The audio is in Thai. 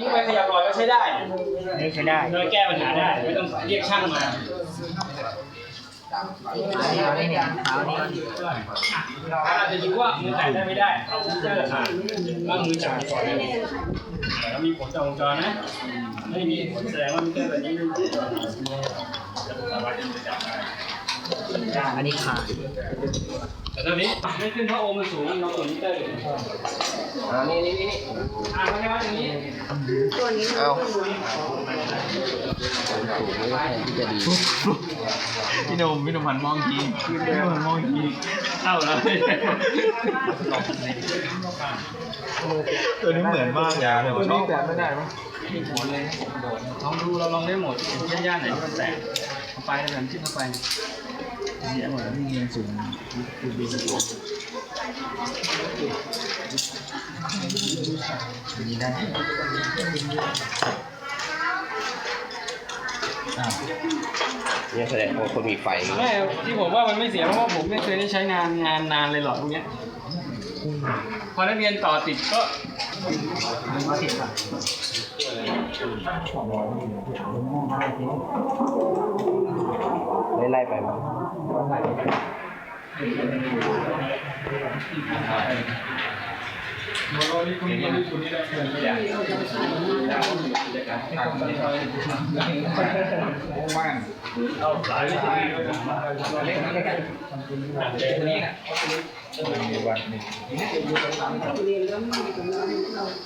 นี้ไปขยับรอยก็ใช้ได้นี่ใช้ได้โดยแก้ปัญหาได้ไม่ต้องเรียกช่างมาเอานี่เนี่ยเอานี่ก่อนถ้าอาจจะคิดว่ามือแตะได้ไม่ได้เอาเจอร์ค่ะว่ามือจับก่อนได้แต่ถ้ามีผลต่อวงจรนะ ไม่มีผลแสดงว่ามิเตอร์แบบนี้ไม่มีผลสามารถที่จะจับได้อันนี้ขาดแต่ตอนนี้ไม่ขึ้นเพราะโอห์มมันสูงเรากดมิเตอร์อยู่อ่านี่นี่นี่อ่าเพราะงั้นอย่างนี้ เอาสูงนี่ที่จะดีพี่หนุ่มพี่หนุ่มหันมองทีพี่หนุ่มหันมองทีเข้าแล้วตัวนี้เหมือนมากเลยอะผมชอบแต่ไม่ได้มั้ยมีผลเลยลองดูเราลองได้หมดย่านๆไหนที่มันแตกเอาไปแล้วกันจิ้มเข้าไปเสียหมดแล้วมีเงินสูง นี่ได้เนี่ยแสดงว่าคนมีไฟไม่ที่ผมว่ามันไม่เสียเพราะว่าผมไม่เคยได้ใช้งานงานนานเลยหรอกพวกเนี้ยพอนักเรียนต่อติดก็มาติดค่ะไล่ไล่ไปมั้ง เอาสายไม่ถึง